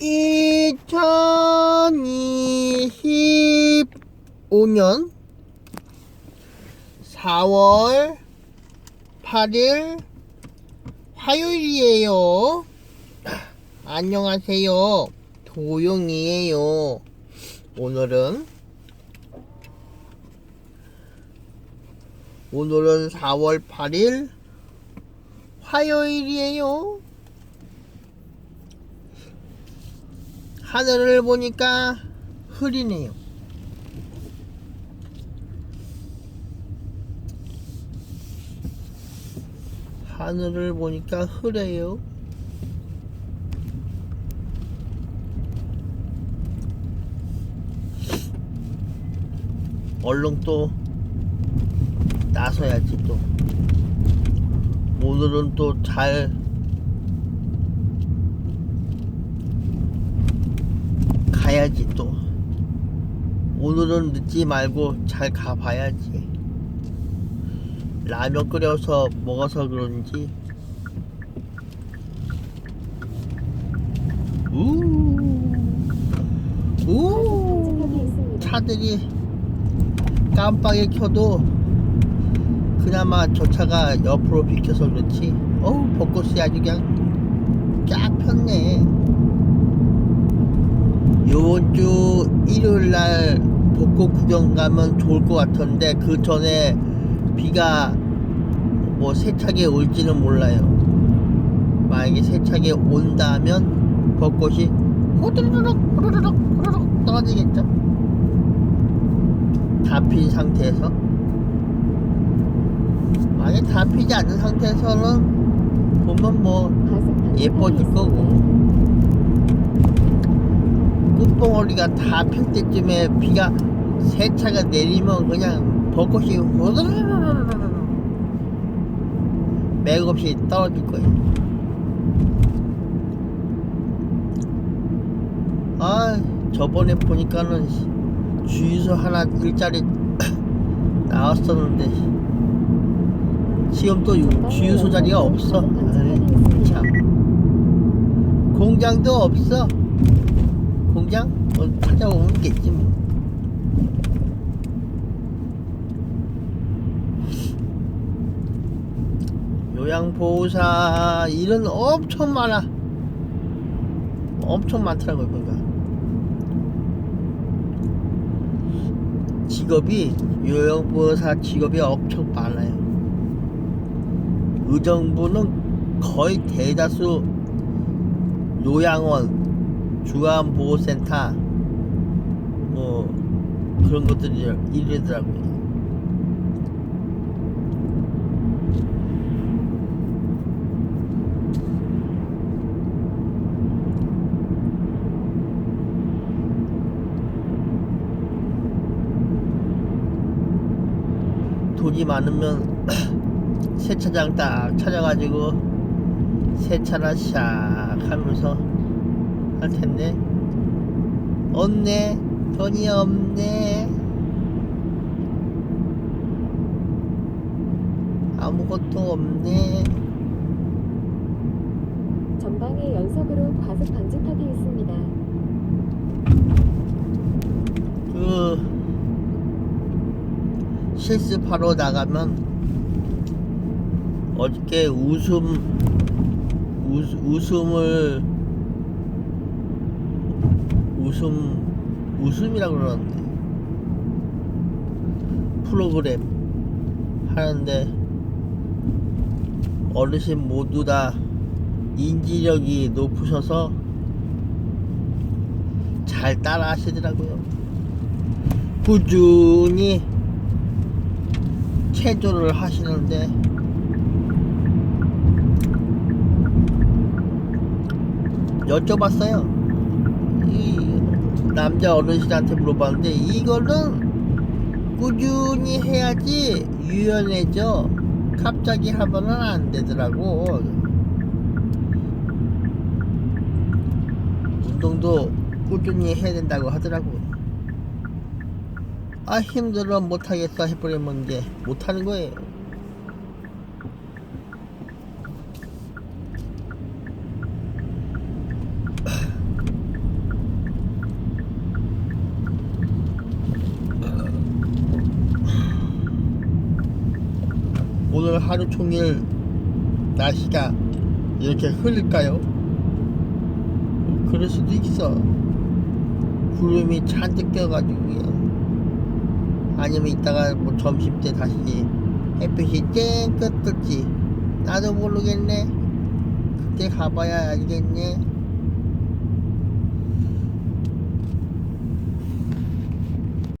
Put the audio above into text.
2025년 4월 8일 화요일이에요. 안녕하세요. 도용이에요. 오늘은 오늘은 4월 8일 화요일이에요. 하늘을 보니까 흐리네요. 하늘을 보니까 흐려요. 얼른 또 나서야지 또. 오늘은 또 잘 가야지 또. 오늘은 늦지 말고 잘 가봐야지. 라면 끓여서 먹어서 그런지. 우, 우, 차들이 깜빡이 켜도 그나마 저 차가 옆으로 비켜서 그렇지. 어우, 벚꽃이 아주 그냥 쫙 폈네. 요번 주 일요일 날 벚꽃 구경 가면 좋을 것 같은데 그 전에 비가 뭐 세차게 올지는 몰라요. 만약에 세차게 온다면 벚꽃이 호드르륵 호드르륵 호드르륵 떨어지겠죠. 다 핀 상태에서 만약에 다 피지 않는 상태에서는 보면 뭐 예뻐질 거고 꽃봉오리가 다 필 때쯤에 비가 세차가 내리면 그냥 벚꽃이 호드르르르르르 맥없이 떨어질 거예요. 아 저번에 보니까는 주유소 하나 일자리 나왔었는데 지금 또 주유소 자리가 없어. 아이, 참 공장도 없어. 공장? 뭐 찾아오면 있겠지 뭐. 요양보호사 일은 엄청 많아. 엄청 많더라고요, 그러니까. 직업이, 요양보호사 직업이 엄청 많아요. 의정부는 거의 대다수 요양원, 주안보호센터, 뭐, 그런 것들이 이러더라고요. 돈이 많으면 세차장 딱 찾아가지고 세차나 샥 하면서 할 텐데. 없네. 돈이 없네. 아무것도 없네. 전방에 연속으로 과속 방지턱이 있습니다. 그 실습하러 나가면 어저께 웃음 웃, 웃음을 웃음 웃음이라고 그러는데 프로그램 하는데 어르신 모두 다 인지력이 높으셔서 잘 따라 하시더라고요. 꾸준히 체조를 하시는데 여쭤봤어요. 이 남자 어르신한테 물어봤는데 이거는 꾸준히 해야지 유연해져. 갑자기 하면은 안 되더라고. 운동도 꾸준히 해야 된다고 하더라고. 아 힘들어 못하겠어 해버리면 이제 못하는 거예요. 하루 종일 날씨가 이렇게 흐릴까요? 그럴 수도 있어. 구름이 잔뜩 껴가지고요. 아니면 이따가 뭐 점심 때 다시 햇빛이 쨍긋 뜰지 나도 모르겠네. 그때 가봐야 알겠네.